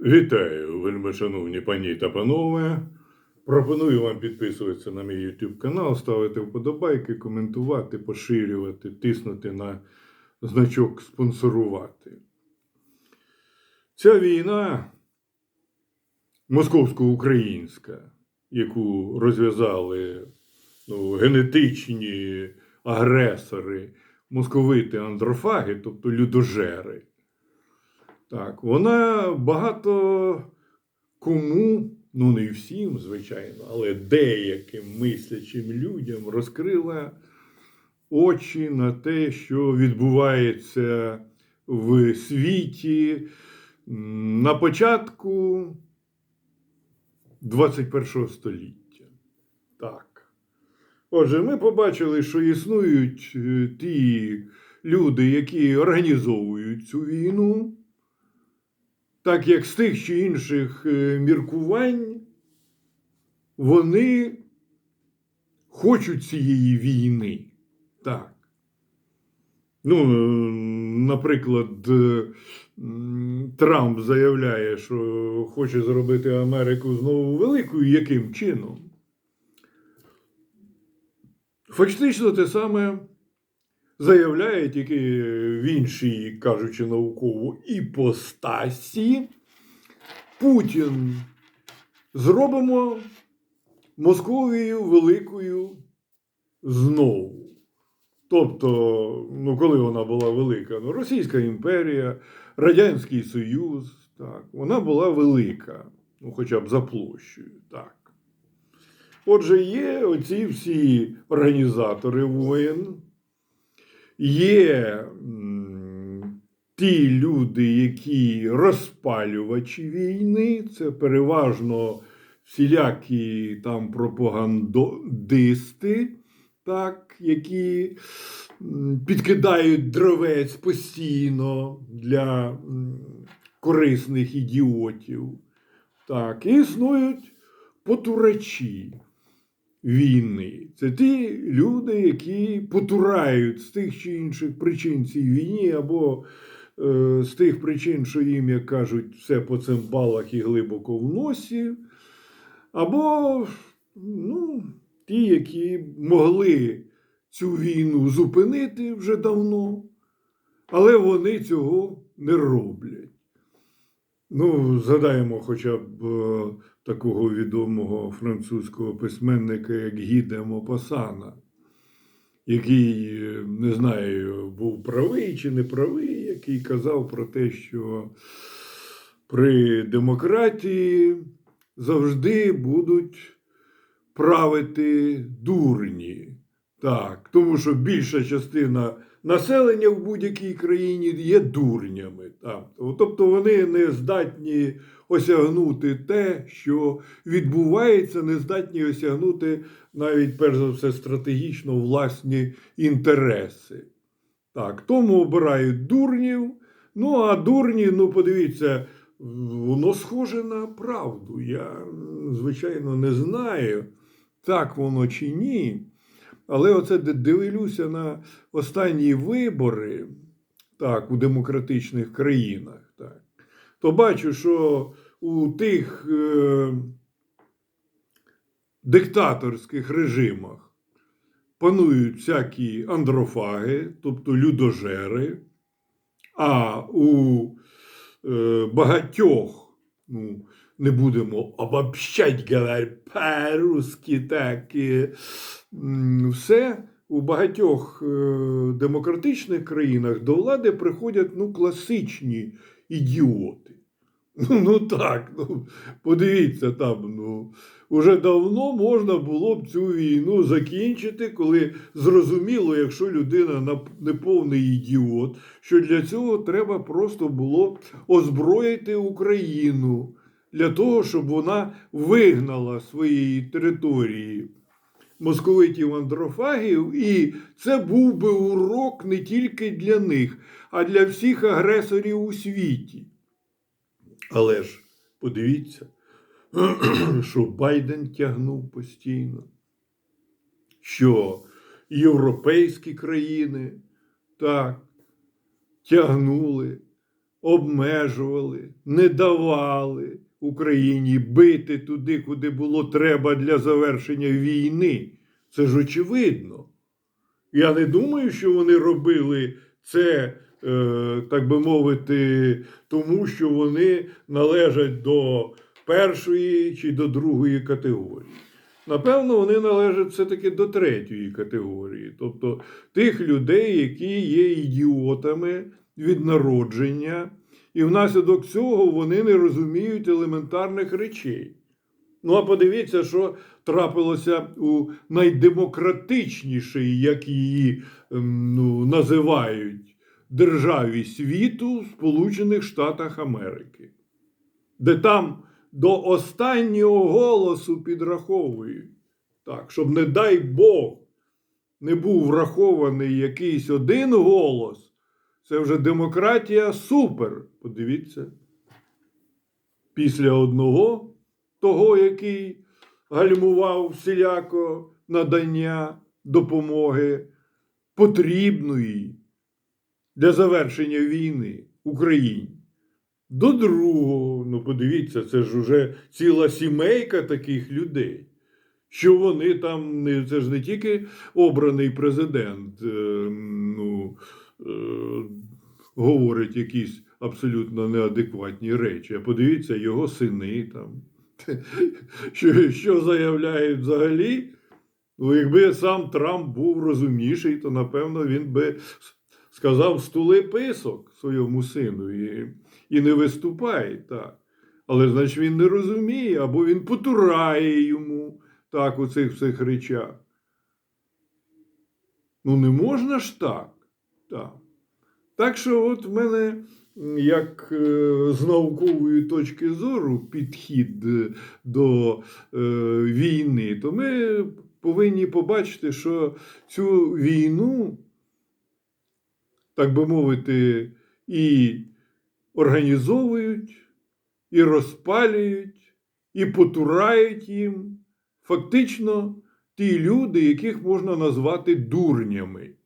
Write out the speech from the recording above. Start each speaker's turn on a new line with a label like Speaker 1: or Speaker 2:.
Speaker 1: Вітаю, вельми шановні пані та панове. Пропоную вам підписуватися на мій YouTube канал, ставити вподобайки, коментувати, поширювати, тиснути на значок спонсорувати. Ця війна московсько-українська, яку розв'язали ну, генетичні агресори, московити андрофаги, тобто людожери. Так, вона багато кому, ну не всім, звичайно, але деяким мислячим людям розкрила очі на те, що відбувається в світі на початку 21 століття. Так. Отже, ми побачили, що існують е, ті люди, які організовують цю війну так як з тих чи інших е, міркувань вони хочуть цієї війни. Так. Ну, е, наприклад, е, Трамп заявляє, що хоче зробити Америку знову великою. Яким чином? Фактично те саме заявляє тільки в іншій, кажучи науково, іпостасі. Путін зробимо Московією великою знову. Тобто, ну, коли вона була велика, ну, Російська імперія, Радянський Союз, так, вона була велика, ну, хоча б за площею. так. Отже, є оці всі організатори воєн, є ті люди, які розпалювачі війни, це переважно всілякі там пропагандисти, так, які підкидають дровець постійно для корисних ідіотів. Так, і існують потурачі війни. Це ті люди, які потурають з тих чи інших причин цій війні, або е, з тих причин, що їм, як кажуть, все по цимбалах і глибоко в носі, або ну, ті, які могли цю війну зупинити вже давно, але вони цього не роблять. Ну, згадаємо хоча б е, такого відомого французького письменника, як Гіде Мопасана, який, не знаю, був правий чи не правий, який казав про те, що при демократії завжди будуть правити дурні. Так, тому що більша частина населення в будь-якій країні є дурнями. Тобто вони не здатні осягнути те, що відбувається, не здатні осягнути навіть перш за все стратегічно власні інтереси. Так, тому обирають дурнів. Ну, а дурні, ну подивіться, воно схоже на правду. Я, звичайно, не знаю, так воно чи ні. Але оце дивлюся на останні вибори так, у демократичних країнах, так, то бачу, що у тих е, диктаторських режимах панують всякі андрофаги, тобто людожери, а у е, багатьох, ну, не будемо обобщать, говорить по-русски, так, м, все у багатьох е, демократичних країнах до влади приходять ну, класичні ідіоти. Ну, ну так, ну, подивіться там, ну, уже давно можна було б цю війну закінчити, коли зрозуміло, якщо людина неповний ідіот, що для цього треба просто було озброїти Україну для того, щоб вона вигнала своєї території московитів андрофагів, і це був би урок не тільки для них, а для всіх агресорів у світі. Але ж подивіться, що Байден тягнув постійно, що європейські країни так тягнули. обмежували, не давали Україні бити туди, куди було треба для завершення війни. Це ж очевидно. Я не думаю, що вони робили це, е, так би мовити, тому що вони належать до першої чи до другої категорії. Напевно, вони належать все-таки до третьої категорії, тобто тих людей, які є ідіотами від народження, і внаслідок цього вони не розуміють елементарних речей. Ну, а подивіться, що трапилося у найдемократичнішій, як її ем, ну, називають, державі світу Сполучених Штатах Америки, де там до останнього голосу підраховують. Так, щоб, не дай Бог, не був врахований якийсь один голос, це вже демократія супер. Подивіться. Після одного того, який гальмував всіляко надання допомоги потрібної для завершення війни Україні. До другого, ну подивіться, це ж уже ціла сімейка таких людей, що вони там це ж не тільки обраний президент, е, ну, говорить якісь абсолютно неадекватні речі. А подивіться, його сини там. Що, що заявляють взагалі? Ну, якби сам Трамп був розумніший, то напевно він би сказав стули писок своєму сину і, і не виступай. Так. Але значить він не розуміє, або він потурає йому так у цих всіх речах. Ну, не можна ж так. Так, так що, от в мене, як е, з наукової точки зору, підхід е, до е, війни, то ми повинні побачити, що цю війну, так би мовити, і організовують, і розпалюють, і потурають їм фактично ті люди, яких можна назвати дурнями.